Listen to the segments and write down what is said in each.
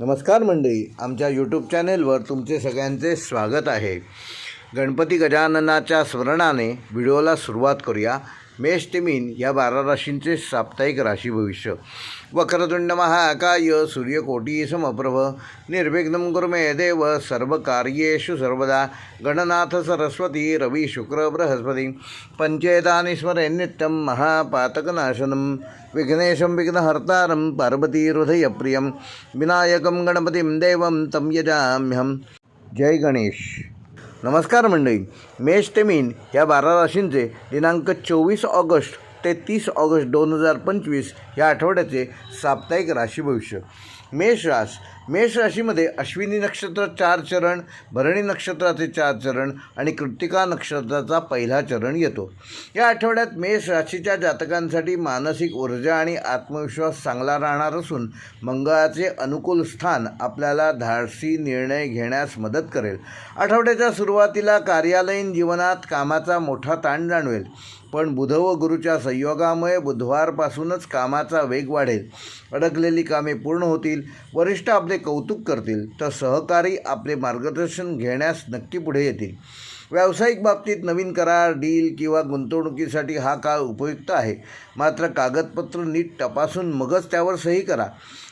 नमस्कार मंडळी आमच्या यूट्यूब चॅनेलवर तुमचे सगळ्यांचे स्वागत आहे. गणपती गजाननाच्या स्मरणाने व्हिडिओला सुरुवात करूया. मेष्टमीन मीन या बारा राशींचे साप्ताहिक राशी भविष्य. वक्रतुंड महाकाय सूर्यकोटी समप्रभ निर्विघ्नं कुरु देव सर्व कार्येषु सर्वदा गणनाथ सरस्वती रवी शुक्र बृहस्पती पंचेतानि स्मरे नित्यं महापातकनाशनं विघ्नेशं विघ्नहर्तारं पार्वतीहृदयप्रियं विनायकं गणपतिं देवं तं यजाम्यहं। जय गणेश। नमस्कार मंडळी. मेष ते मीन या बारा राशींचे दिनांक चोवीस ऑगस्ट ते तीस ऑगस्ट दोन हजार पंचवीस या आठवड्याचे साप्ताहिक राशी भविष्य. मेष रास मेष राशीमध्ये अश्विनी नक्षत्र चार चरण भरणी नक्षत्राचे चार चरण आणि कृत्तिका नक्षत्राचा पहिला चरण येतो. या आठवड्यात मेष राशीच्या जातकांसाठी मानसिक ऊर्जा आणि आत्मविश्वास चांगला राहणार असून मंगळाचे अनुकूल स्थान आपल्याला धाडसी निर्णय घेण्यास मदत करेल. आठवड्याच्या सुरुवातीला कार्यालयीन जीवनात कामाचा मोठा ताण जाणवेल. पण बुध व गुरुच्या संयोगामुळे बुधवारपासूनच कामाचा वेग वाढेल. अडकलेली कामे पूर्ण होतील वरिष्ठ आपले कौतुक करतील तर सहकारी आपले मार्गदर्शन घेण्यास नक्की पुढे येतील. व्यावसायिक बाबतीत नवीन करार डील किंवा गुंतवणुकीसाठी हा काळ उपयुक्त आहे. मात्र कागदपत्र नीट तपासून मगच त्यावर सही करा.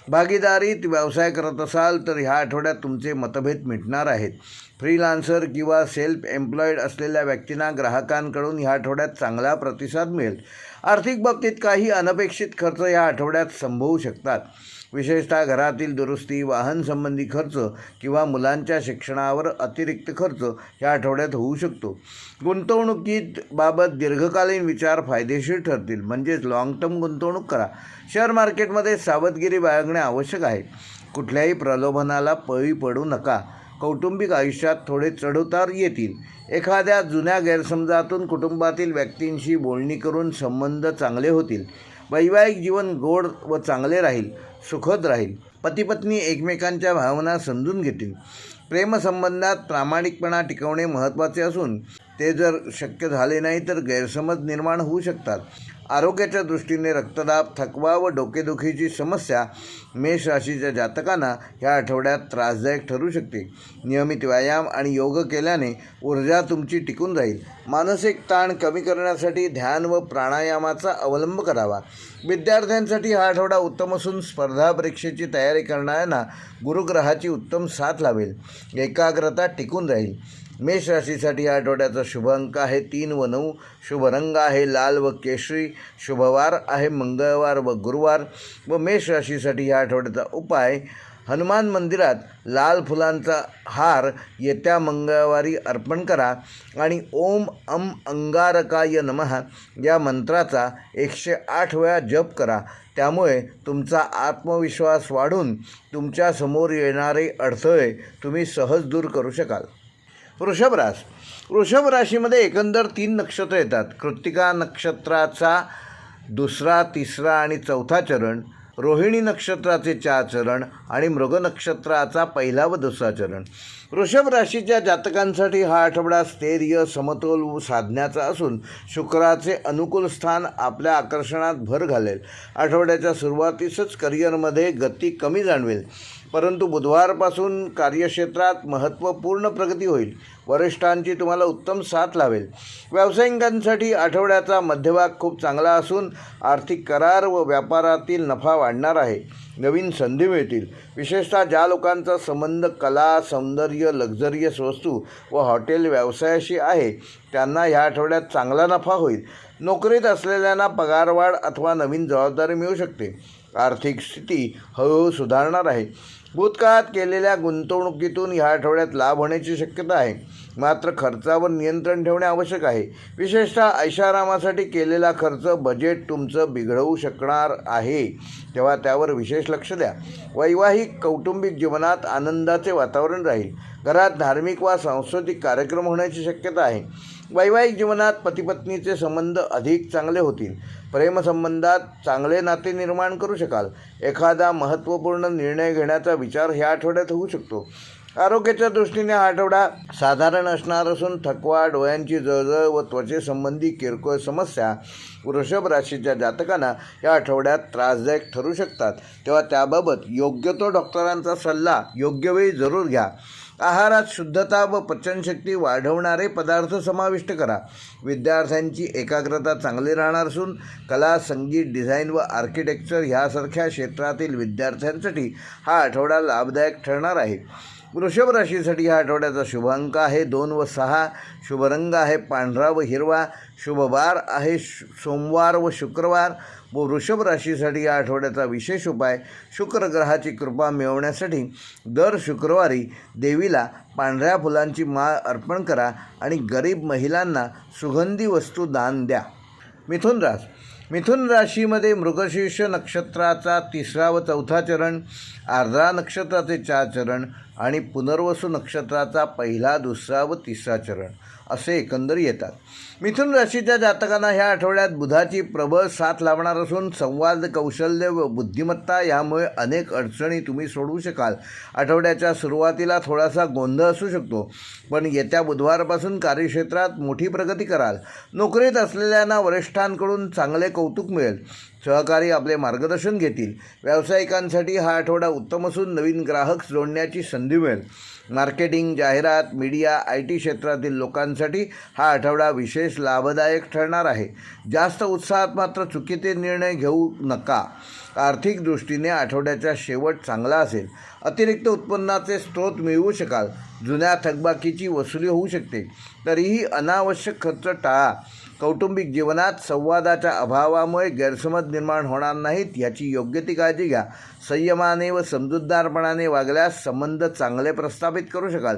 भागीदारीत व्यवसाय करत असाल तर ह्या आठवड्यात तुमचे मतभेद मिटणार आहेत. फ्रीलान्सर किंवा सेल्फ एम्प्लॉईड असलेल्या व्यक्तींना ग्राहकांकडून ह्या आठवड्यात चांगला प्रतिसाद मिळेल. आर्थिक बाबतीत काही अनपेक्षित खर्च या आठवड्यात संभवू शकतात. विशेषतः घरातील दुरुस्ती वाहन संबंधी खर्च किंवा मुलांच्या शिक्षणावर अतिरिक्त खर्च या आठवड्यात होऊ शकतो. गुंतवणुकीत बाबत दीर्घकालीन विचार फायदेशीर ठरतील. म्हणजेच लाँग टर्म गुंतवणूक करा. शेअर मार्केटमध्ये सावधगिरी बाळगणे आवश्यक आहे. कुठल्याही प्रलोभनाला पळी पडू नका. कौटुंबिक आयुष्यात थोडे चढउतार येतील. एखाद्या जुन्या गैरसमजातून कुटुंबातील व्यक्तींशी बोलणी करून संबंध चांगले होतील. वैवाहिक जीवन गोड व चांगले राहील सुखद राहील. पतीपत्नी एकमेकांच्या भावना समजून घेतील. प्रेमसंबंधात प्रामाणिकपणा टिकवणे महत्त्वाचे असून ते जर शक्य झाले नाही तर गैरसमज निर्माण होऊ शकतात. आरोग्याच्या दृष्टीने रक्तदाब थकवा व डोकेदुखीची समस्या मेष राशीच्या जातकांना ह्या आठवड्यात त्रासदायक ठरू शकते. नियमित व्यायाम आणि योग केल्याने ऊर्जा तुमची टिकून राहील मानसिक ताण कमी करण्यासाठी ध्यान व प्राणायामाचा अवलंब करावा. विद्यार्थ्यांसाठी हा आठवडा उत्तम असून स्पर्धा परीक्षेची तयारी करणाऱ्यांना गुरुग्रहाची उत्तम साथ लावेल एकाग्रता टिकून राहील. मेष राशीसाठी या आठवड्याचा शुभ अंक आहे. तीन व नऊ शुभ रंग आहे. लाल व केशरी शुभवार आहे. मंगळवार व गुरुवार व मेष राशीसाठी या आठवड्याचा उपाय हनुमान मंदिरात लाल फुलांचा हार येत्या मंगळवारी अर्पण करा आणि ओम अम अंगारकाय नमः या मंत्राचा एकशे आठ वेळा जप करा. त्यामुळे तुमचा आत्मविश्वास वाढून तुमच्यासमोर येणारे अडथळे तुम्ही सहज दूर करू शकाल. वृषभ रास वृषभ राशीमध्ये एकंदर तीन नक्षत्र येतात. कृत्तिका नक्षत्राचा दुसरा तिसरा आणि चौथा चरण रोहिणी नक्षत्राचे चार चरण आणि मृग नक्षत्राचा पहिला व दुसरा चरण. वृषभ राशीच्या जातकांसाठी हा आठवडा स्थैर्य समतोल साधण्याचा असून शुक्राचे अनुकूल स्थान आपल्या आकर्षणात भर घालेल. आठवड्याच्या सुरुवातीसच करिअरमध्ये गती कमी जाणवेल. परंतु बुधवारपासून कार्यक्षेत्रात महत्त्वपूर्ण प्रगती होईल. वरिष्ठांची तुम्हाला उत्तम साथ लावेल. व्यावसायिकांसाठी आठवड्याचा मध्यभाग खूप चांगला असून आर्थिक करार व व्यापारातील नफा वाढणार आहे. नवीन संधी मिळतील. विशेषतः ज्या लोकांचा संबंध कला सौंदर्य लक्झरियस वस्तू व हॉटेल व्यवसायाशी आहे त्यांना ह्या आठवड्यात चांगला नफा होईल. नोकरीत असलेल्यांना पगारवाढ अथवा नवीन जबाबदारी मिळू शकते. आर्थिक स्थिती हळूहळू सुधारणार आहे. भूतकाळात केलेल्या गुंतवणुकीतून ह्या आठवड्यात लाभ होण्याची शक्यता आहे. मात्र खर्चावर नियंत्रण ठेवणे आवश्यक आहे. विशेषतः ऐशारामासाठी केलेला खर्च बजेट तुमचं बिघडवू शकणार आहे. तेव्हा त्यावर विशेष लक्ष द्या. वैवाहिक कौटुंबिक जीवनात आनंदाचे वातावरण राहील. घरात धार्मिक वा सांस्कृतिक कार्यक्रम होण्याची शक्यता आहे. वैवाहिक जीवनात पतीपत्नीचे संबंध अधिक चांगले होतील. प्रेमसंबंधात चांगले नाते निर्माण करू शकाल. एखादा महत्त्वपूर्ण निर्णय घेण्याचा विचार ह्या आठवड्यात होऊ शकतो. आरोग्याच्या दृष्टीने हा आठवडा साधारण असणार असून थकवा डोळ्यांची जळजळ व त्वचेसंबंधी किरकोळ समस्या वृषभ राशीच्या जातकांना या आठवड्यात त्रासदायक ठरू शकतात. तेव्हा त्याबाबत योग्य तो डॉक्टरांचा सल्ला योग्य वेळी जरूर घ्या. आहारात शुद्धता व पचनशक्ती वाढवणारे पदार्थ समाविष्ट करा. विद्यार्थ्यांची एकाग्रता चांगली राहणार असून कला संगीत डिझाईन व आर्किटेक्चर ह्यासारख्या क्षेत्रातील विद्यार्थ्यांसाठी हा आठवडा लाभदायक ठरणार आहे. वृषभ राशीसाठी ह्या आठवड्याचा शुभ अंक आहे. दोन व सहा शुभ रंग आहे. पांढरा व हिरवा शुभ वार आहे सोमवार व शुक्रवार व वृषभ राशीसाठी या आठवड्याचा विशेष उपाय शुक्रग्रहाची कृपा मिळवण्यासाठी दर शुक्रवारी देवीला पांढऱ्या फुलांची माळ अर्पण करा आणि गरीब महिलांना सुगंधी वस्तू दान द्या. मिथुन रास. मिथुन राशीमध्ये मृगशीर्ष नक्षत्राचा तिसरा व चौथा चरण आर्द्रा नक्षत्राचे चार चरण आणि पुनर्वसू नक्षत्राचा पहिला दुसरा व तिसरा चरण. असे एकंदर येतात. मिथुन राशीच्या जातकांना ह्या आठवड्यात बुधाची प्रबळ साथ लाभणार असून संवाद कौशल्य व बुद्धिमत्ता यामुळे अनेक अडचणी तुम्ही सोडवू शकाल. आठवड्याच्या सुरुवातीला थोडासा गोंधळ असू शकतो पण येत्या बुधवारपासून कार्यक्षेत्रात मोठी प्रगती कराल. नोकरीत असलेल्यांना वरिष्ठांकडून चांगले कौतुक मिळेल. सहकारी आपले मार्गदर्शन घेतील. व्यावसायिकांसाठी हा आठवडा उत्तम असून नवीन ग्राहक जोडण्याची संधी मिळेल. मार्केटिंग जाहिरात मीडिया आय टी क्षेत्रातील लोकांसाठी हा आठवडा विशेष लाभदायक ठरणार आहे. जास्त उत्साहात मात्र चुकीचे निर्णय घेऊ नका. आर्थिक दृष्टीने आठवड्याचा शेवट चांगला असेल. अतिरिक्त उत्पन्नाचे स्रोत मिळवू शकाल. जुन्या थकबाकीची वसुली होऊ शकते. तरीही अनावश्यक खर्च टाळा. कौटुंबिक जीवनात संवादाच्या अभावामुळे गैरसमज निर्माण होणार नाहीत याची योग्य ती काळजी घ्या. संयमाने व समजूतदारपणाने वागल्यास संबंध चांगले प्रस्थापित करू शकाल.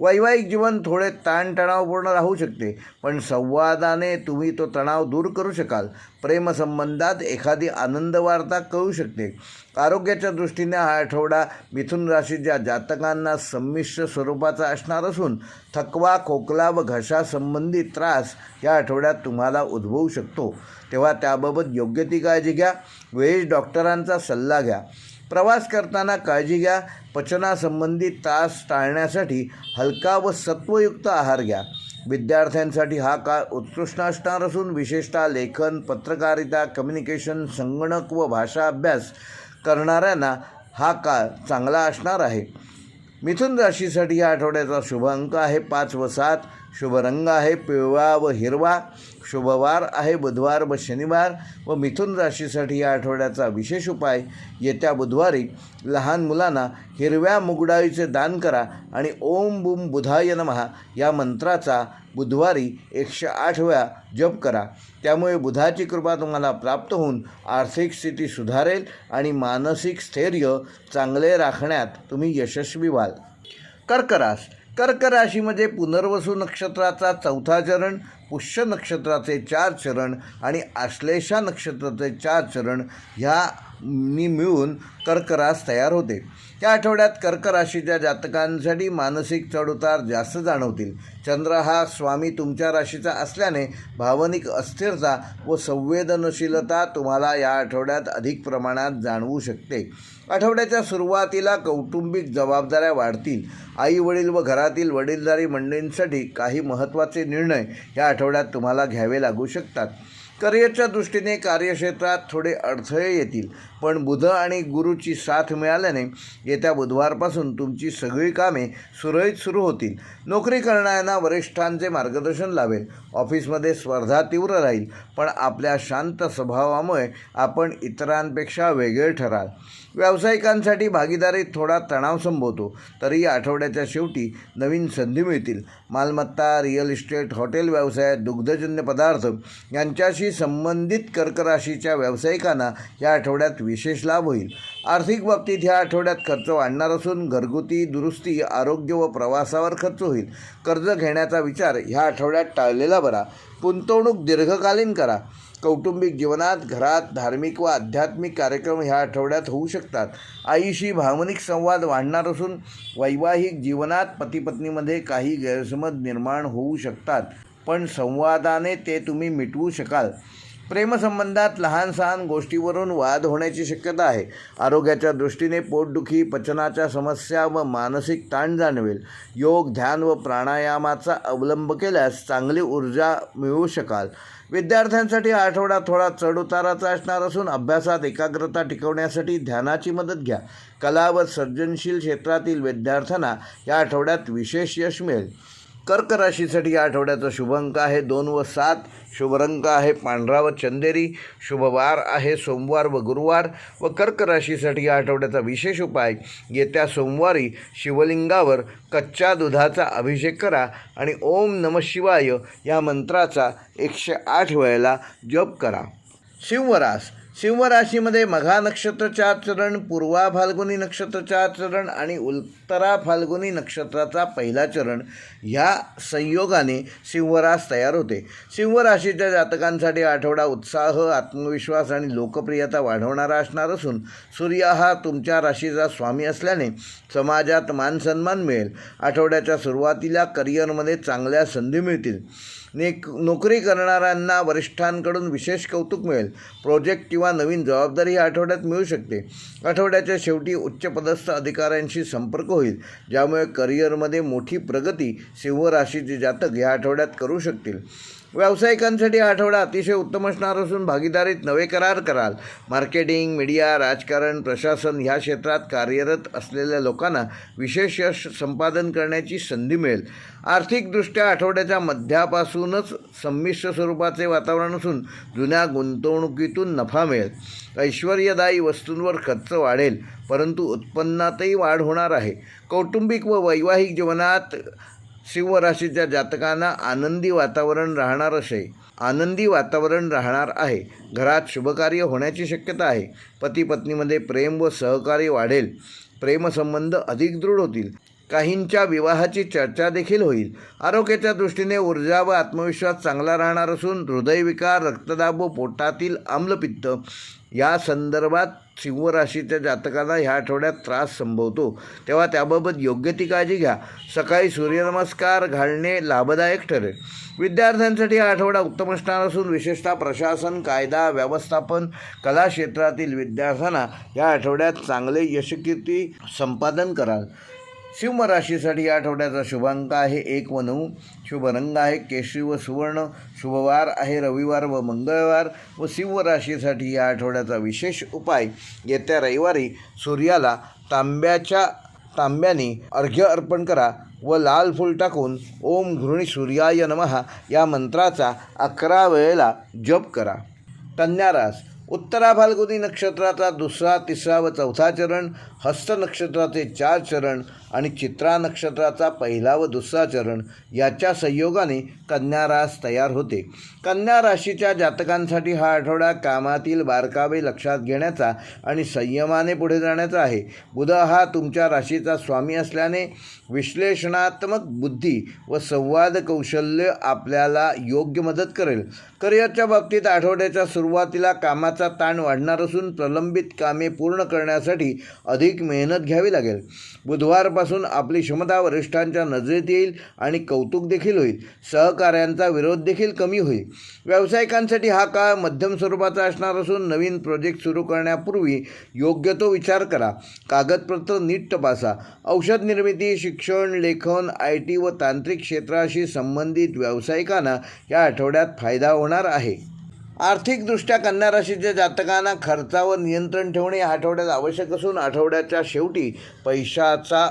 वैवाहिक जीवन थोडे ताणतणावपूर्ण राहू शकते पण संवादाने तुम्ही तो तणाव दूर करू शकाल. प्रेमसंबंधात एखादी आनंद वार्ता कळू शकते. आरोग्याच्या दृष्टीने हा आठवडा मिथुन राशीच्या जातकांना संमिश्र स्वरूपाचा असणार असून थकवा खोकला व घशासंबंधी त्रास या आठवड्यात तुम्हाला उद्भवू शकतो. तेव्हा त्याबाबत योग्य ती काळजी घ्या. वेळेस डॉक्टरांचा सल्ला घ्या. प्रवास करताना काळजी घ्या. पचनासंबंधी त्रास टाळण्यासाठी हलका व सत्वयुक्त आहार घ्या. विद्यार्थ्यांसाठी हा काळ उत्कृष्ट असणार असून विशेषतः लेखन पत्रकारिता कम्युनिकेशन संगणक व भाषा अभ्यास करणाऱ्यांना हा काळ चांगला असणार आहे. मिथुन राशीसाठी या आठवड्याचा शुभ अंक आहे. पाच व सात शुभ रंग आहे. पिवळा व हिरवा शुभवार आहे. बुधवार व शनिवार व मिथुन राशीसाठी या आठवड्याचा विशेष उपाय येत्या बुधवारी लहान मुलांना हिरव्या मुगडाळीचे दान करा आणि ओम बुम बुधाय नमहा या मंत्राचा बुधवारी एकशे आठ वेळा जप करा. त्यामुळे बुधाची कृपा तुम्हाला प्राप्त होऊन आर्थिक स्थिती सुधारेल आणि मानसिक स्थैर्य चांगले राखण्यात तुम्ही यशस्वी व्हाल. कर्करास. कर्क राशीमध्ये पुनर्वसू नक्षत्राचा चौथा चरण पुष्य नक्षत्राचे चार चरण आणि आश्लेषा नक्षत्राचे चार चरण ह्या नी मिळून कर्करास तयार होते. या आठवड्यात कर्क राशीच्या जातकांसाठी मानसिक चढउतार जास्त जाणवतील. चंद्र हा स्वामी तुमच्या राशीचा असल्याने भावनिक अस्थिरता व संवेदनशीलता तुम्हाला या आठवड्यात अधिक प्रमाणात जाणवू शकते. आठवड्याच्या सुरुवातीला कौटुंबिक जबाबदाऱ्या वाढतील. आई वडील व घरातील वडीलधारी मंडळींसाठी काही महत्त्वाचे निर्णय या आठवड्यात तुम्हाला घ्यावे लागू शकतात. करिअरच्या दृष्टीने कार्यक्षेत्रात थोडे अडथळे येतील. पण बुध आणि गुरुची साथ मिळाल्याने येत्या बुधवारपासून तुमची सगळी कामे सुरळीत सुरू होतील. नोकरी करणाऱ्यांना वरिष्ठांचे मार्गदर्शन लावेल ऑफिसमध्ये स्पर्धा तीव्र राहील पण आपल्या शांत स्वभावामुळे आपण इतरांपेक्षा वेगळे ठराल. व्यावसायिकांसाठी भागीदारीत थोडा तणाव संभवतो तरी या आठवड्याच्या शेवटी नवीन संधी मिळतील. मालमत्ता रिअल इस्टेट हॉटेल व्यवसाय दुग्धजन्य पदार्थ यांच्याशी संबंधित कर्कराशीच्या व्यावसायिकांना या आठवड्यात विशेष लाभ होईल. आर्थिक बाबतीत ह्या आठवड्यात खर्च वाढणार असून घरगुती दुरुस्ती आरोग्य व प्रवासावर खर्च होईल. कर्ज घेण्याचा विचार ह्या आठवड्यात टाळलेला बरा. गुंतवणूक दीर्घकालीन करा. कौटुंबिक जीवनात घरात धार्मिक व आध्यात्मिक कार्यक्रम ह्या आठवड्यात होऊ शकतात. आईशी भावनिक संवाद वाढणार असून वैवाहिक जीवनात पतीपत्नीमध्ये काही गैरसमज निर्माण होऊ शकतात. पण संवादाने ते तुम्ही मिटवू शकाल. प्रेमसंबंधात लहान सहान गोष्टीवरून वाद होण्याची शक्यता आहे. आरोग्याच्या दृष्टीने पोटदुखी पचनाच्या समस्या व मानसिक ताण जाणवेल. योग ध्यान व प्राणायामाचा अवलंब केल्यास चांगली ऊर्जा मिळवू शकाल. विद्यार्थ्यांसाठी आठवडा थोडा चढउताराचा असणार असून अभ्यासात एकाग्रता टिकवण्यासाठी ध्यानाची मदत घ्या. कला व सर्जनशील क्षेत्रातील विद्यार्थ्यांना या आठवड्यात विशेष यश मिळेल. कर्क राशीसाठी या आठवड्याचा शुभ अंक आहे. दोन व सात शुभ रंग आहे. पांढरा व चंदेरी शुभवार आहे. सोमवार व गुरुवार व कर्क राशीसाठी या आठवड्याचा विशेष उपाय येत्या सोमवारी शिवलिंगावर कच्च्या दुधाचा अभिषेक करा आणि ओम नम शिवाय या मंत्राचा एकशे आठ वेळेला जप करा. सिंहरास सिंहराशीमध्ये मघा नक्षत्राच्या चरण पूर्वा फाल्गुनी नक्षत्राच्या चरण आणि उत्तरा फाल्गुनी नक्षत्राचा पहिला चरण ह्या संयोगाने सिंहरास तयार होते. सिंहराशीच्या जातकांसाठी आठवडा उत्साह आत्मविश्वास आणि लोकप्रियता वाढवणारा असणार असून सूर्य हा तुमच्या राशीचा स्वामी असल्याने समाजात मानसन्मान मिळेल. आठवड्याच्या सुरुवातीला करिअरमध्ये चांगल्या संधी मिळतील. नेक नोकरी करणाऱ्यांना वरिष्ठांकडून विशेष कौतुक मिळेल. प्रोजेक्ट किंवा नवीन जबाबदारी या आठवड्यात मिळू शकते. आठवड्याच्या शेवटी उच्चपदस्थ अधिकाऱ्यांशी संपर्क होईल ज्यामुळे करिअरमध्ये मोठी प्रगती सिंह राशीचे जातक या आठवड्यात करू शकतील. व्यावसायिकांसाठी आठवडा अतिशय उत्तम असणार असून भागीदारीत नवे करार कराल. मार्केटिंग मीडिया राजकारण प्रशासन ह्या क्षेत्रात कार्यरत असलेल्या लोकांना विशेष यश संपादन करण्याची संधी मिळेल. आर्थिकदृष्ट्या आठवड्याच्या मध्यापासूनच संमिश्र स्वरूपाचे वातावरण असून जुन्या गुंतवणुकीतून नफा मिळेल. ऐश्वर्यदायी वस्तूंवर खर्च वाढेल परंतु उत्पन्नातही वाढ होणार आहे. कौटुंबिक व वैवाहिक जीवनात सिंहराशीच्या जातकांना आनंदी वातावरण राहणार असे. आनंदी वातावरण राहणार आहे. घरात शुभकार्य होण्याची शक्यता आहे. पती पत्नीमध्ये प्रेम व सहकार्य वाढेल. प्रेमसंबंध अधिक दृढ होतील. काहींच्या विवाहाची चर्चा देखील होईल. आरोग्याच्या दृष्टीने ऊर्जा व आत्मविश्वास चांगला राहणार असून हृदयविकार रक्तदाब व पोटातील आम्लपित्त या संदर्भात सिंह राशीच्या जातकांना ह्या आठवड्यात त्रास संभवतो. तेव्हा त्याबाबत योग्य ती काळजी घ्या. सकाळी सूर्यनमस्कार घालणे लाभदायक ठरेल. विद्यार्थ्यांसाठी हा आठवडा उत्तम असणार असून विशेषतः प्रशासन कायदा व्यवस्थापन कला क्षेत्रातील विद्यार्थ्यांना या आठवड्यात चांगले यशकीर्ती संपादन कराल. सिंह राशीसाठी या आठवड्याचा शुभांक आहे. एक व नऊ. शुभ रंग आहे. केशरी व सुवर्ण. शुभवार आहे. रविवार व मंगळवार व सिंह राशीसाठी या आठवड्याचा विशेष उपाय. येत्या रविवारी सूर्याला तांब्याच्या तांब्याने अर्घ्य अर्पण करा व लाल फूल टाकून ओम घृणी सूर्याय नमः या मंत्राचा अकरा वेळेला जप करा. कन्यारास उत्तरा फाल्गुनी नक्षत्राचा दुसरा तिसरा व चौथा चरण हस्त नक्षत्राचे चार चरण आणि चित्रा नक्षत्राचा पहिला व दुसरा चरण याच्या संयोगाने कन्या रास तयार होते. कन्या राशीच्या जातकांसाठी हा आठवडा कामातील बारकावे लक्षात घेण्याचा आणि संयमाने पुढे जाण्याचा आहे. बुध हा तुमच्या राशीचा स्वामी असल्याने विश्लेषणात्मक बुद्धी व संवाद कौशल्य आपल्याला योग्य मदत करेल. करिअरच्या बाबतीत आठवड्याच्या सुरुवातीला कामाचा ताण वाढणार असून प्रलंबित कामे पूर्ण करण्यासाठी अधिक मेहनत घ्यावी लागेल. बुधवारपासून आपली क्षमता वरिष्ठांच्या नजरेत येईल आणि कौतुक देखील होईल. सहकाऱ्यांचा विरोध देखील कमी होईल. व्यावसायिकांसाठी हा काळ मध्यम स्वरूपाचा असणार असून नवीन प्रोजेक्ट सुरू करण्यापूर्वी योग्य तो विचार करा. कागदपत्र नीट तपासा. औषध निर्मिती शिक्षण लेखन आय टी व तांत्रिक क्षेत्राशी संबंधित व्यावसायिकांना या आठवड्यात फायदा होणार आहे. आर्थिकदृष्ट्या कन्या राशीच्या जातकांना खर्चावर नियंत्रण ठेवणे या आठवड्यात आवश्यक असून आठवड्याच्या शेवटी पैशाचा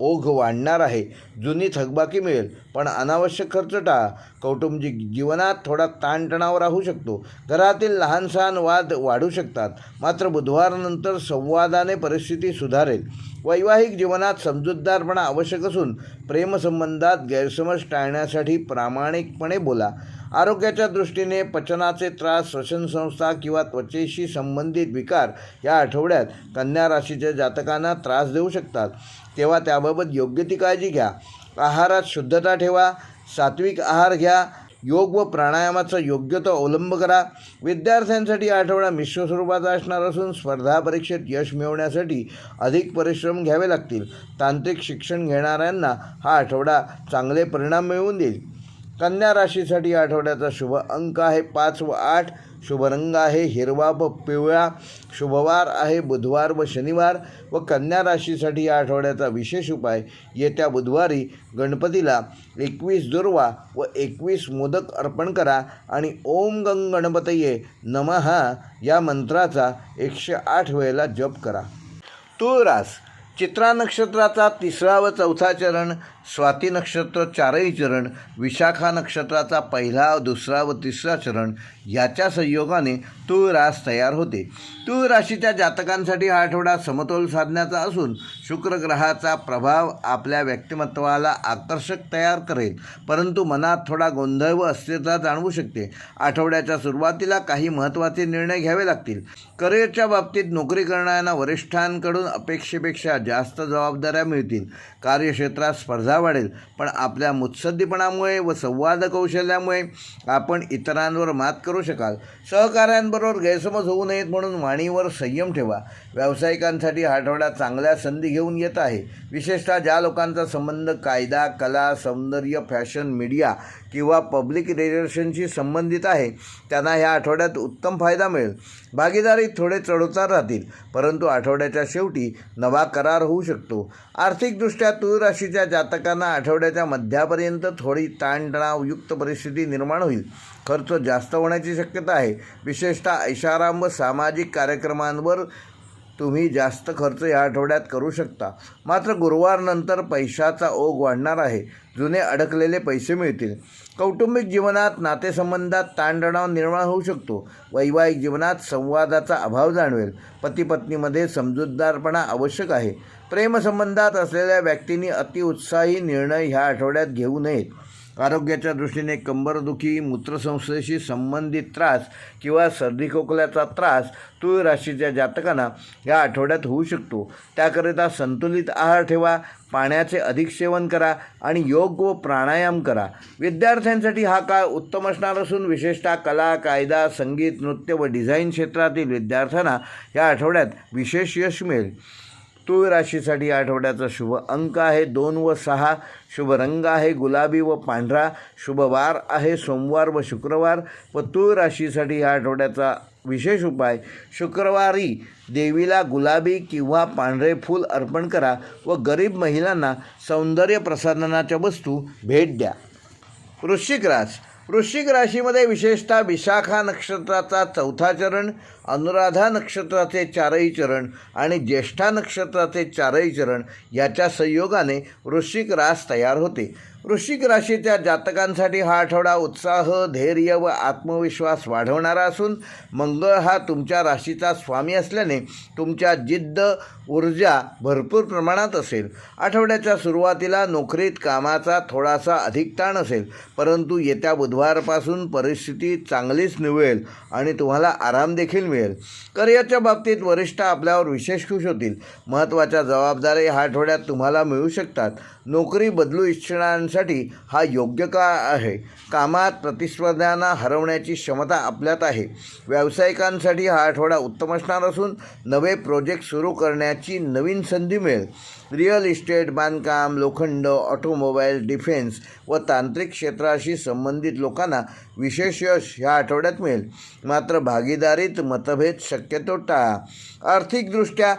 ओघ वाढणार आहे. जुनी थकबाकी मिळेल पण अनावश्यक खर्च टाळा. कौटुंबिक जीवनात थोडा ताणतणाव राहू शकतो. घरातील लहान सहान वाद वाढू शकतात. मात्र बुधवारनंतर संवादाने परिस्थिती सुधारेल. वैवाहिक जीवनात समजूतदारपणा आवश्यक असून प्रेमसंबंधात गैरसमज टाळण्यासाठी प्रामाणिकपणे बोला. आरोग्याच्या दृष्टीने पचनाचे त्रास श्वसनसंस्था किंवा त्वचेशी संबंधित विकार या आठवड्यात कन्या राशीच्या जातकांना त्रास देऊ शकतात. तेव्हा त्याबाबत योग्य ती काळजी घ्या. आहारात शुद्धता ठेवा. सात्विक आहार घ्या. योग व प्राणायामाचा योग्य तो अवलंब करा. विद्यार्थ्यांसाठी आठवडा मिश्र स्वरूपाचा असणार असून स्पर्धा परीक्षेत यश मिळवण्यासाठी अधिक परिश्रम घ्यावे लागतील. तांत्रिक शिक्षण घेणाऱ्यांना हा आठवडा चांगले परिणाम मिळवून देईल. कन्या राशीसाठी आठवड्याचा शुभ अंक आहे. पाच व आठ शुभ रंग आहे. हिरवा व पिवळा शुभवार आहे. बुधवार व शनिवार व कन्या राशीसाठी या आठवड्याचा विशेष उपाय. येत्या बुधवारी गणपतीला एकवीस दुर्वा व एकवीस मोदक अर्पण करा आणि ओम गंग गणपतये नमः या मंत्राचा एकशे आठ वेळेला जप करा. तुळरास चित्रा नक्षत्राचा तिसरा व चौथा चरण स्वाती नक्षत्र चारही चरण विशाखा नक्षत्राचा पहिला दुसरा व तिसरा चरण याच्या संयोगाने तूळ रास तयार होते. तूळ राशीच्या जातकांसाठी हा आठवडा समतोल साधण्याचा असून शुक्रग्रहाचा प्रभाव आपल्या व्यक्तिमत्वाला आकर्षक तयार करेल. परंतु मनात थोडा गोंधळ व अस्थिरता जाणवू शकते. आठवड्याच्या सुरुवातीला काही महत्त्वाचे निर्णय घ्यावे लागतील. करिअरच्या बाबतीत नोकरी करणाऱ्यांना वरिष्ठांकडून अपेक्षेपेक्षा जास्त जबाबदाऱ्या मिळतील. कार्यक्षेत्रात स्पर्धा वाढेल. पण आपल्या मुत्सद्दीपणामुळे व संवाद कौशल्यामुळे आपण इतरांवर मात करू शकाल. सहकाऱ्यांबरोबर गैरसमज होऊ नयेत म्हणून वाणीवर संयम ठेवा. व्यावसायिकांसाठी हा आठवडा चांगल्या संधी घेऊन येत आहे. विशेषतः ज्या लोकांचा संबंध कायदा कला सौंदर्य फॅशन मीडिया किंवा पब्लिक रिलेशनशी संबंधित आहे त्यांना ह्या आठवड्यात उत्तम फायदा मिळेल. भागीदारीत थोडे चढउतार राहतील परंतु आठवड्याच्या शेवटी नवा करार होऊ शकतो. आर्थिकदृष्ट्या तूळ राशीच्या जातकांना आठवड्याच्या मध्यापर्यंत थोडी ताणतणावयुक्त परिस्थिती निर्माण होईल. खर्च जास्त होण्याची शक्यता आहे. विशेषतः ऐशाराम व सामाजिक कार्यक्रमांवर तुम्ही जास्त खर्च या आठवड्यात करू शकता. मात्र गुरुवारनंतर पैशाचा ओघ वाढणार आहे. जुने अडकलेले पैसे मिळतील. कौटुंबिक जीवनात नातेसंबंधात ताणतणाव निर्माण होऊ शकतो. वैवाहिक जीवनात संवादाचा अभाव जाणवेल. पतीपत्नीमध्ये समजूतदारपणा आवश्यक आहे. प्रेमसंबंधात असलेल्या व्यक्तींनी अतिउत्साही निर्णय ह्या आठवड्यात घेऊ नयेत. आरोग्याच्या दृष्टीने कंबरदुखी मूत्रसंस्थेशी संबंधित त्रास किंवा सर्दी खोकल्याचा त्रास तुळ राशीच्या जातकांना या आठवड्यात होऊ शकतो. त्याकरिता संतुलित आहार ठेवा पाण्याचे अधिक सेवन करा आणि योग व प्राणायाम करा. विद्यार्थ्यांसाठी हा काळ उत्तम असणार असून विशेषतः कला कायदा संगीत नृत्य व डिझाईन क्षेत्रातील विद्यार्थ्यांना या आठवड्यात विशेष यश मिळेल. तूळ राशीसाठी या आठवड्याचा शुभ अंक आहे. दोन व सहा शुभ रंग आहे. गुलाबी व पांढरा शुभ वार आहे. सोमवार व शुक्रवार व तूळ राशीसाठी या आठवड्याचा विशेष उपाय शुक्रवारी देवीला गुलाबी किंवा पांढरे फूल अर्पण करा व गरीब महिलांना सौंदर्य प्रसाधनाच्या वस्तू भेट द्या. वृश्चिक रास. वृश्चिक राशीमध्ये विशेषतः विशाखा नक्षत्राचा चौथा चरण अनुराधा नक्षत्राचे चारही चरण आणि ज्येष्ठा नक्षत्राचे चारही चरण याच्या संयोगाने वृश्चिक रास तयार होते. वृश्चिक राशीच्या जातकांसाठी हा आठवडा उत्साह धैर्य व आत्मविश्वास वाढवणारा असून मंगळ हा तुमच्या राशीचा स्वामी असल्याने तुमच्या जिद्द ऊर्जा भरपूर प्रमाणात असेल. आठवड्याच्या सुरुवातीला नोकरीत कामाचा थोडासा अधिक ताण असेल परंतु येत्या बुधवारपासून परिस्थिती चांगलीच निवळेल आणि तुम्हाला आराम देखील मिळेल. करिअरच्या बाबतीत वरिष्ठ आपल्यावर विशेष खुश होतील. महत्त्वाच्या जबाबदारी ह्या आठवड्यात तुम्हाला मिळू शकतात. नोकरी बदलू इच्छिणाऱ्यांसाठी हा योग्य काळ आहे? कामात प्रतिस्पर्ध्यांना हरवण्याची क्षमता आपल्यात आहे. व्यावसायिकांसाठी हा आठवडा उत्तम असणार असून नवे प्रोजेक्ट सुरू करण्याची नवीन संधी मिळेल. रिअल इस्टेट बांधकाम लोखंड ऑटोमोबाईल डिफेन्स व तांत्रिक क्षेत्राशी संबंधित लोकांना विशेष यश ह्या आठवड्यात मिळेल. मात्र भागीदारीत मतभेद शक्यतो टाळा. आर्थिकदृष्ट्या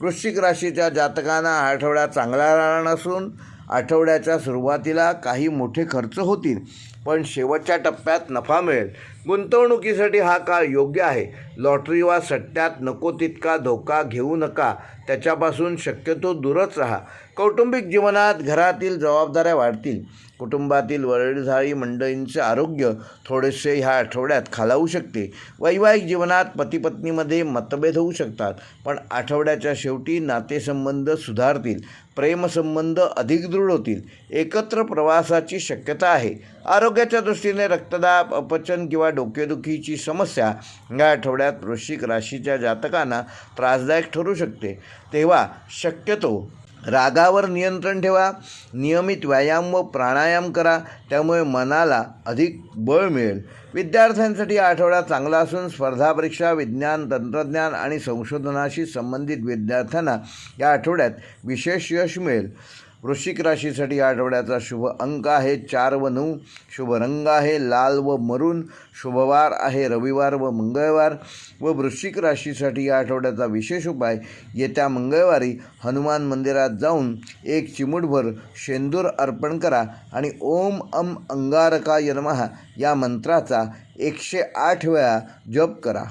वृश्चिक राशीच्या जातकांना हा आठवडा चांगला राहणार असून आठवड्याच्या सुरुवातीला काही मोठे खर्च होतील पण शेवटच्या टप्प्यात नफा मिळेल. गुंतवणुकीसाठी हा काळ योग्य आहे. लॉटरी वा सट्ट्यात नको तितका धोका घेऊ नका. त्याच्यापासून शक्यतो दूरच राहा. कौटुंबिक जीवनात घरातील जबाबदाऱ्या वाढतील. कुटुंबातील वडीलधारी मंडळींचे आरोग्य थोडेसे ह्या आठवड्यात खालावू शकते. वैवाहिक जीवनात पतीपत्नीमध्ये मतभेद होऊ शकतात पण आठवड्याच्या शेवटी नातेसंबंध सुधारतील प्रेमसंबंध अधिक दृढ होतील. एकत्र प्रवासाची शक्यता आहे. आरोग्याच्या दृष्टीने रक्तदाब अपचन किंवा डोकेदुखीची समस्या या आठवड्यात वृश्चिक राशीच्या जातकांना त्रासदायक ठरू शकते. तेव्हा शक्यतो. रागावर नियंत्रण ठेवा नियमित व्यायाम व प्राणायाम करा त्यामुळे मनाला अधिक बळ मिळेल. विद्यार्थ्यांसाठी आठवडा चांगला असून स्पर्धा परीक्षा विज्ञान तंत्रज्ञान आणि संशोधनाशी संबंधित विद्यार्थ्यांना या आठवड्यात विशेष यश मिळेल. वृश्चिक राशीसाठी आठवड्याचा शुभ अंक आहे. चार व नऊ शुभ रंग आहे. लाल व मरून शुभवार आहे. रविवार व मंगळवार. व वृश्चिक राशीसाठी या आठवड्याचा विशेष उपाय येत्या मंगळवारी हनुमान मंदिरात जाऊन एक चिमूटभर शेंदूर अर्पण करा आणि ओम अम अंगारकाय यनमहा या मंत्राचा एकशे आठ वेळा जप करा.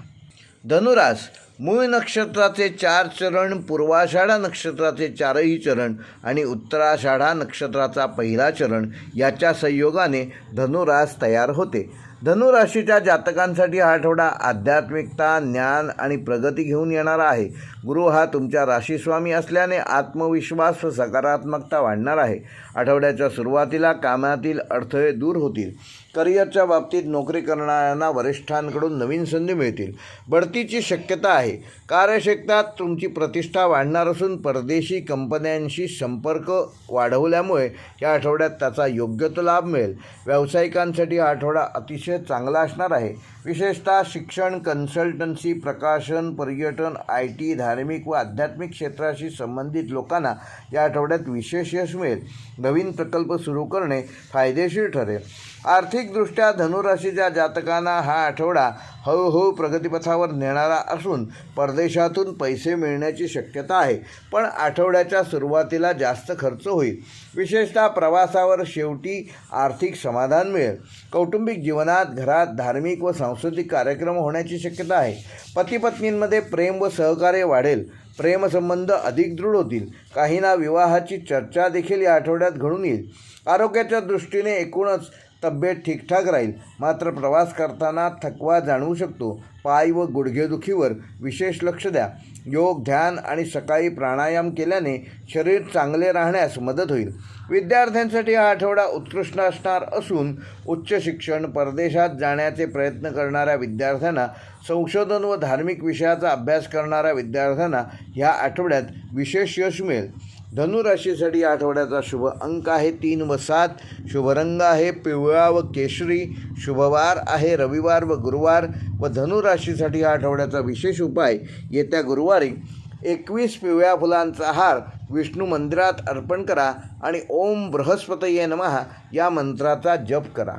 धनुरास मूळ नक्षत्राचे चार चरण पूर्वाषाढा नक्षत्राचे चारही चरण आणि उत्तराषाढा नक्षत्राचा पहिला चरण याच्या संयोगाने धनुरास तयार होते. धनुराशीच्या जातकांसाठी हा आठवडा आध्यात्मिकता ज्ञान आणि प्रगती घेऊन येणारा आहे. गुरु हा तुमच्या राशीस्वामी असल्याने आत्मविश्वास व सकारात्मकता वाढणार आहे. आठवड्याच्या सुरुवातीला कामातील अडथळे दूर होतील. करिअरच्या बाबतीत नोकरी करणाऱ्यांना वरिष्ठांकडून नवीन संधी मिळतील. बढतीची शक्यता आहे. कार्यक्षेत्रात तुमची प्रतिष्ठा वाढणार असून परदेशी कंपन्यांशी संपर्क वाढवल्यामुळे या आठवड्यात त्याचा योग्य तो लाभ मिळेल. व्यावसायिकांसाठी हा आठवडा अतिशय चांगला असणार आहे. विशेषतः शिक्षण कन्सल्टन्सी प्रकाशन पर्यटन आय टी धार्मिक व आध्यात्मिक क्षेत्राशी संबंधित लोकांना या आठवड्यात विशेष यश मिळेल. नवीन प्रकल्प सुरू करणे फायदेशीर ठरेल. आर्थिकदृष्ट्या धनुराशीच्या जातकांना हा आठवडा हळूहळू प्रगतीपथावर नेणारा असून परदेशातून पैसे मिळण्याची शक्यता आहे. पण आठवड्याच्या सुरुवातीला जास्त खर्च होईल. विशेषतः प्रवासावर शेवटी आर्थिक समाधान मिळेल. कौटुंबिक जीवनात घरात धार्मिक व सांस्कृतिक कार्यक्रम होण्याची शक्यता आहे. पतीपत्नींमध्ये प्रेम व सहकार्य वाढेल. प्रेमसंबंध अधिक दृढ होतील. काहींना विवाहाची चर्चा देखील या आठवड्यात घडून येईल. आरोग्याच्या दृष्टीने एकूणच तब्येत ठीकठाक राहील. मात्र प्रवास करताना थकवा जाणवू शकतो. पाय व गुडघेदुखीवर विशेष लक्ष द्या. योग ध्यान आणि सकाळी प्राणायाम केल्याने शरीर चांगले राहण्यास मदत होईल. विद्यार्थ्यांसाठी हा आठवडा उत्कृष्ट असणार असून उच्च शिक्षण परदेशात जाण्याचे प्रयत्न करणाऱ्या विद्यार्थ्यांना संशोधन व धार्मिक विषयाचा अभ्यास करणाऱ्या विद्यार्थ्यांना ह्या आठवड्यात विशेष यश मिळेल. धनुराशीसाठी या आठवड्याचा शुभ अंक आहे तीन व सात. शुभ रंग आहे पिवळा व केशरी. शुभवार आहे रविवार व गुरुवार व धनुराशीसाठी या आठवड्याचा विशेष उपाय. येत्या गुरुवारी एकवीस पिवळ्या फुलांचा हार. विष्णू मंदिरात अर्पण करा आणि ओम बृहस्पतये नमः या मंत्राचा जप करा.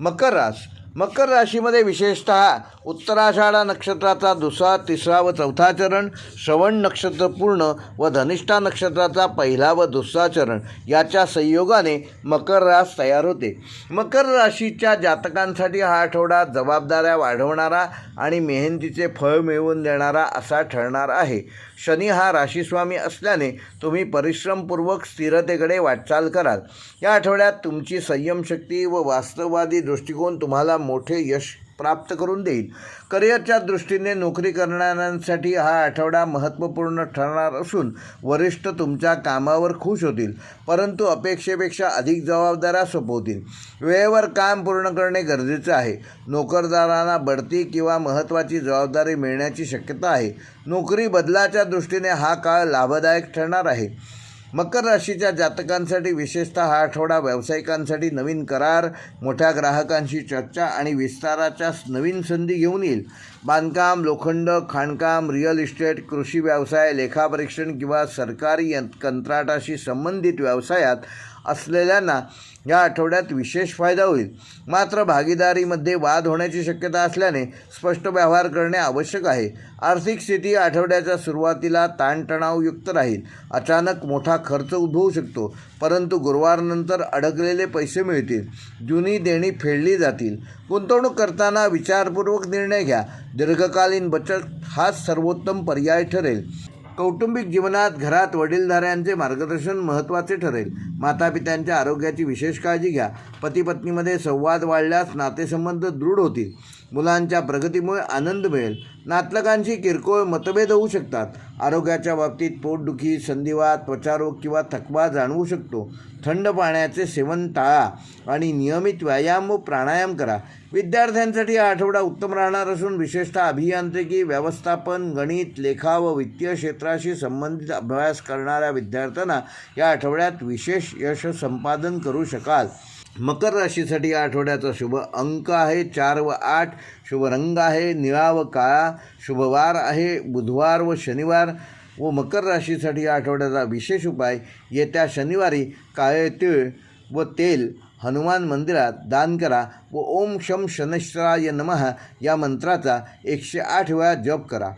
मकर रास मकर राशीमध्ये विशेषतः उत्तराषाढा नक्षत्राचा दुसरा तिसरा व चौथा चरण श्रवण नक्षत्र पूर्ण व धनिष्ठा नक्षत्राचा पहिला व दुसरा चरण याच्या संयोगाने मकर रास तयार होते. मकर राशीच्या जातकांसाठी हा आठवडा जबाबदाऱ्या वाढवणारा आणि मेहनतीचे फळ मिळवून देणारा असा ठरणार आहे. शनी हा राशीस्वामी असल्याने तुम्ही परिश्रमपूर्वक स्थिरतेकडे वाटचाल कराल. या आठवड्यात तुमची संयमशक्ती व वास्तववादी दृष्टिकोन तुम्हाला मोठे यश प्राप्त करून देईल. करिअरच्या दृष्टीने नोकरी करणाऱ्यांसाठी हा आठवडा महत्त्वपूर्ण ठरणार असून वरिष्ठ तुमच्या कामावर खुश होतील परंतु अपेक्षेपेक्षा अधिक जबाबदाऱ्या सोपवतील. वेळेवर काम पूर्ण करणे गरजेचे आहे. नोकरदारांना बढती किंवा महत्त्वाची जबाबदारी मिळण्याची शक्यता आहे. नोकरी बदलाच्या दृष्टीने हा काळ लाभदायक ठरणार आहे. मकर राशीच्या जातकांसाठी विशेषतः हा आठवडा व्यावसायिकांसाठी नवीन करार मोठ्या ग्राहकांशी चर्चा आणि विस्ताराच्या नवीन संधी घेऊन येईल. बांधकाम लोखंड खाणकाम रिअल इस्टेट कृषी व्यवसाय लेखापरीक्षण किंवा सरकारी कंत्राटाशी संबंधित व्यवसायात असलेल्यांना या आठवड्यात विशेष फायदा होईल. मात्र भागीदारीमध्ये वाद होण्याची शक्यता असल्याने स्पष्ट व्यवहार करणे आवश्यक आहे. आर्थिक स्थिती आठवड्याच्या सुरुवातीला ताणतणावयुक्त राहील. अचानक मोठा खर्च उद्भवू शकतो परंतु गुरुवारनंतर अडकलेले पैसे मिळतील. जुनी देणी फेडली जातील. गुंतवणूक करताना विचारपूर्वक निर्णय घ्या. दीर्घकालीन बचत हाच सर्वोत्तम पर्याय ठरेल. कौटुंबिक जीवनात घरात वडीलधाऱ्यांचे मार्गदर्शन महत्त्वाचे ठरेल. मातापित्यांच्या आरोग्याची विशेष काळजी घ्या. पतीपत्नीमध्ये संवाद वाढल्यास नातेसंबंध दृढ होतील. मुलांच्या प्रगतीमुळे आनंद मिळेल. नातलगांशी किरकोळ मतभेद होऊ शकतात. आरोग्याच्या बाबतीत पोटदुखी संधिवात त्वचारोग किंवा थकवा जाणवू शकतो. थंड पाण्याचे सेवन टाळा आणि नियमित व्यायाम व प्राणायाम करा. विद्यार्थ्यांसाठी हा आठवडा उत्तम राहणार असून विशेषतः अभियांत्रिकी व्यवस्थापन गणित लेखा व वित्तीय क्षेत्राशी संबंधित अभ्यास करणाऱ्या विद्यार्थ्यांना या आठवड्यात विशेष यश संपादन करू शकाल. मकर राशीसाठी या आठवड्याचा शुभ अंक आहे. चार व आठ शुभ रंग आहे. निळा व काळा शुभवार आहे. बुधवार व शनिवार व मकर राशीसाठी या आठवड्याचा विशेष उपाय येत्या शनिवारी काळे तीळ व तेल हनुमान मंदिरात दान करा व ओम शम शनश्राय नमः या मंत्राचा एकशे आठ वेळा जप करा.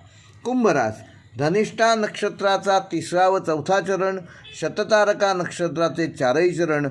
कुंभरास धनिष्ठा नक्षत्राचा तिसरा व चौथा चरण शततारका नक्षत्राचे चारही चरण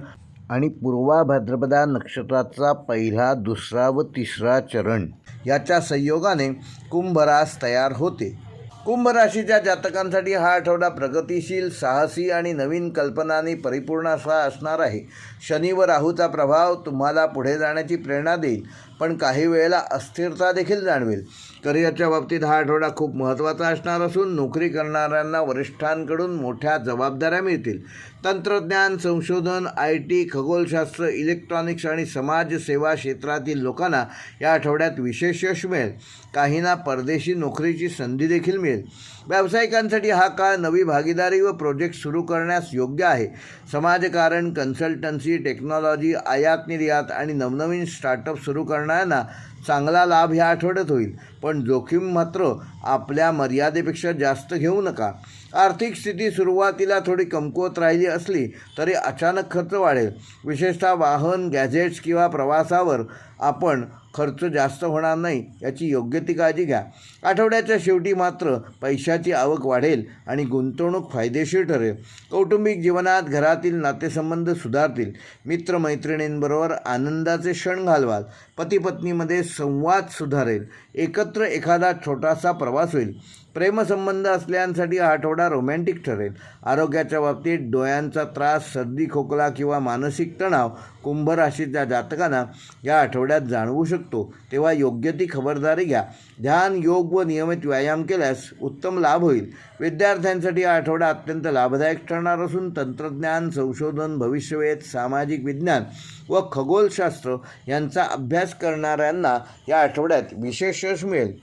आणि पूर्वा भाद्रपदा नक्षत्राचा पहिला दुसरा व तिसरा चरण याच्या संयोगाने कुंभरास तयार होते. कुंभ राशीच्या जातकांसाठी हा आठवडा प्रगतिशील साहसी आणि नवीन कल्पनांनी परिपूर्ण असा असणार आहे. शनी व राहूचा प्रभाव तुम्हाला पुढे जाण्याची प्रेरणा देईल. पण काही वेळेला अस्थिरता देखील जाणवेल. करिअरच्या बाबतीत हा आठवडा खूप महत्त्वाचा असणार असून नोकरी करणाऱ्यांना वरिष्ठांकडून मोठ्या जबाबदाऱ्या मिळतील. तंत्रज्ञान संशोधन आय टी खगोलशास्त्र इलेक्ट्रॉनिक्स आणि समाजसेवा क्षेत्रातील लोकांना या आठवड्यात विशेष यश मिळेल. काहींना परदेशी नोकरीची संधी देखील मिळेल. व्यावसायिकांसाठी हा काळ नवी भागीदारी व प्रोजेक्ट सुरू करण्यास योग्य आहे. समाजकारण कन्सल्टन्सी टेक्नॉलॉजी आयात निर्यात आणि नवनवीन स्टार्टअप सुरू करणाऱ्यांना चांगला लाभ ह्या आठवड्यात होईल. पण जोखीम मात्र आपल्या मर्यादेपेक्षा जास्त घेऊ नका. आर्थिक स्थिती सुरुवातीला थोडी कमकुवत राहिली असली तरी अचानक खर्च वाढेल. विशेषतः वाहन गॅझेट्स किंवा प्रवासावर आपण खर्च जास्त होणार नाही याची योग्य ती काळजी घ्या. आठवड्याच्या शेवटी मात्र पैशाची आवक वाढेल आणि गुंतवणूक फायदेशीर ठरेल. कौटुंबिक जीवनात घरातील नातेसंबंध सुधारतील. मित्रमैत्रिणींबरोबर आनंदाचे क्षण घालवाल. पतीपत्नीमध्ये संवाद सुधारेल. एकत्र एखादा छोटासा प्रवास होईल. प्रेमसंबंध असल्यासाठी हा आठवडा रोमॅन्टिक ठरेल. आरोग्याच्या बाबतीत डोळ्यांचा त्रास सर्दी खोकला किंवा मानसिक तणाव कुंभ राशीच्या जातकांना या आठवड्यात जाणवू शकतो. तेव्हा योग्य ती खबरदारी घ्या. ध्यान योग व नियमित व्यायाम केल्यास उत्तम लाभ होईल. विद्यार्थ्यांसाठी हा आठवडा अत्यंत लाभदायक ठरणार असून तंत्रज्ञान संशोधन भविष्यवेध सामाजिक विज्ञान व खगोलशास्त्र यांचा अभ्यास करणाऱ्यांना या आठवड्यात विशेष यश मिळेल.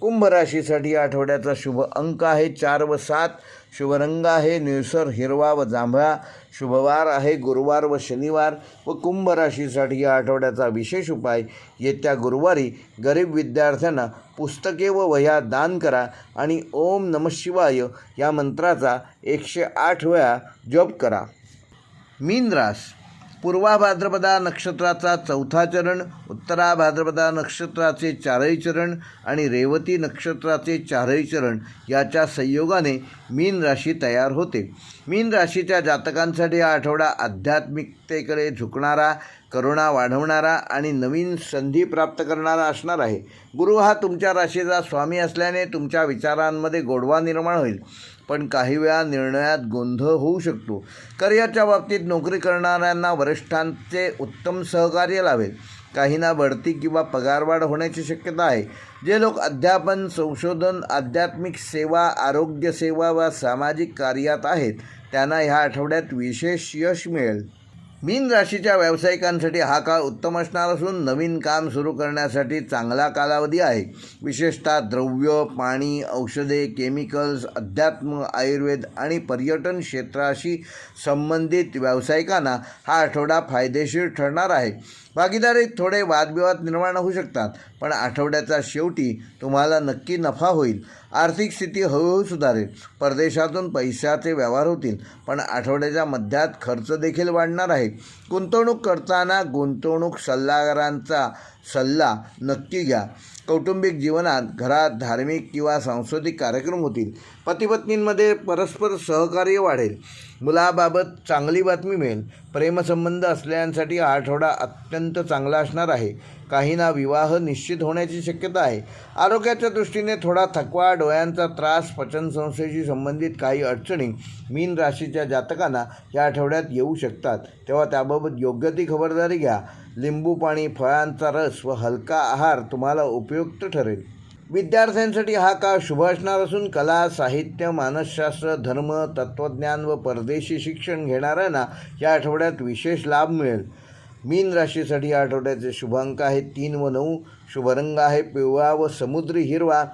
कुंभ राशीसाठी या आठवड्याचा शुभ अंक आहे चार व सात. शुभरंग आहे निळसर हिरवा व जांभळा. शुभवार आहे गुरुवार व शनिवार व कुंभ राशीसाठी या आठवड्याचा विशेष उपाय. येत्या गुरुवारी गरीब विद्यार्थ्यांना पुस्तके व वह्या दान करा आणि ओम नमः शिवाय या मंत्राचा एकशे आठ वेळा जप करा. मीन रास. पूर्वा भाद्रपदा नक्षत्राचा चौथा चरण उत्तरा भाद्रपदा नक्षत्राचे चारही चरण आणि रेवती नक्षत्राचे चारही चरण याच्या संयोगाने मीन राशी तयार होते. मीन राशीच्या जातकांसाठी हा आठवडा आध्यात्मिकतेकडे झुकणारा करुणा वाढवणारा आणि नवीन संधी प्राप्त करणारा असणार आहे. गुरु हा तुमच्या राशीचा स्वामी असल्याने तुमच्या विचारांमध्ये गोडवा निर्माण होईल. पण काही वेळा निर्णयात गोंधळ होऊ शकतो. करिअरच्या बाबतीत नोकरी करणाऱ्यांना वरिष्ठांचे उत्तम सहकार्य लावेल काहींना बढती किंवा पगारवाढ होण्याची शक्यता आहे. जे लोक अध्यापन संशोधन आध्यात्मिक सेवा आरोग्यसेवा व सामाजिक कार्यात आहेत त्यांना ह्या आठवड्यात विशेष यश मिळेल. मीन राशीच्या व्यावसायिकांसाठी हा काळ उत्तम असणार असून नवीन काम सुरू करण्यासाठी चांगला कालावधी आहे. विशेषतः द्रव्य पाणी औषधे केमिकल्स अध्यात्म आयुर्वेद आणि पर्यटन क्षेत्राशी संबंधित व्यावसायिकांना हा आठवडा फायदेशीर ठरणार आहे. भागीदारीत थोडे वादविवाद निर्माण होऊ शकतात पण आठवड्याच्या शेवटी तुम्हाला नक्की नफा होईल. आर्थिक स्थिती हळूहळू सुधारेल. परदेशातून पैशाचे व्यवहार होतील पण आठवड्याच्या मध्यात खर्च देखील वाढणार आहे. गुंतवणूक करताना गुंतवणूक सल्लागारांचा सल्ला नक्की घ्या. कौटुंबिक जीवनात घरात धार्मिक किंवा सांस्कृतिक कार्यक्रम होतील. पतीपत्नींमध्ये परस्पर सहकार्य वाढेल. मुलाबाबत चांगली बातमी मिळेल. प्रेमसंबंध असलेल्यांसाठी हा आठवडा अत्यंत चांगला असणार आहे. काहींना विवाह निश्चित होण्याची शक्यता आहे. आरोग्याच्या दृष्टीने थोडा थकवा डोळ्यांचा त्रास पचनसंस्थेशी संबंधित काही अडचणी मीन राशीच्या जातकांना या आठवड्यात येऊ शकतात. तेव्हा त्याबाबत योग्य ती खबरदारी घ्या. लिंबू पाणी फळांचा रस व हलका आहार तुम्हाला उपयुक्त ठरेल. विद्यार्थ्यांसाठी हा काळ शुभ असणार असून कला साहित्य मानसशास्त्र धर्म तत्त्वज्ञान व परदेशी शिक्षण घेणाऱ्यांना या आठवड्यात विशेष लाभ मिळेल. मीन राशीसाठी या आठवड्याचे शुभांक आहे. तीन व नऊ शुभरंग आहे. पिवळा व समुद्री हिरवा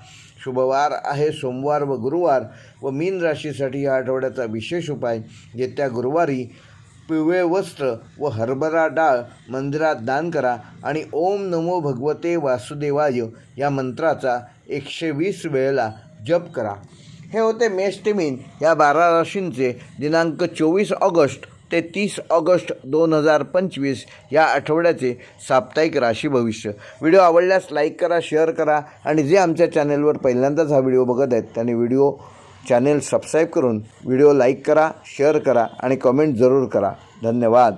शुभवार आहे. सोमवार व गुरुवार व मीन राशीसाठी या आठवड्याचा विशेष उपाय येत्या गुरुवारी पिवळे वस्त्र व हरभरा डाळ मंदिरात दान करा आणि ओम नमो भगवते वासुदेवाय या मंत्राचा एकशे वीस वेळेला जप करा. हे होते मेष या बारा राशींचे दिनांक चोवीस ऑगस्ट ते तीस ऑगस्ट दोन हजार पंचवीस या आठवड्याचे साप्ताहिक राशी भविष्य. व्हिडिओ आवडल्यास लाईक करा शेअर करा आणि जे आमच्या चॅनेलवर पहिल्यांदाच हा व्हिडिओ बघत आहेत त्यांनी व्हिडिओ चॅनेल सबस्क्राईब करून व्हिडिओ लाईक करा शेअर करा आणि कमेंट जरूर करा. धन्यवाद.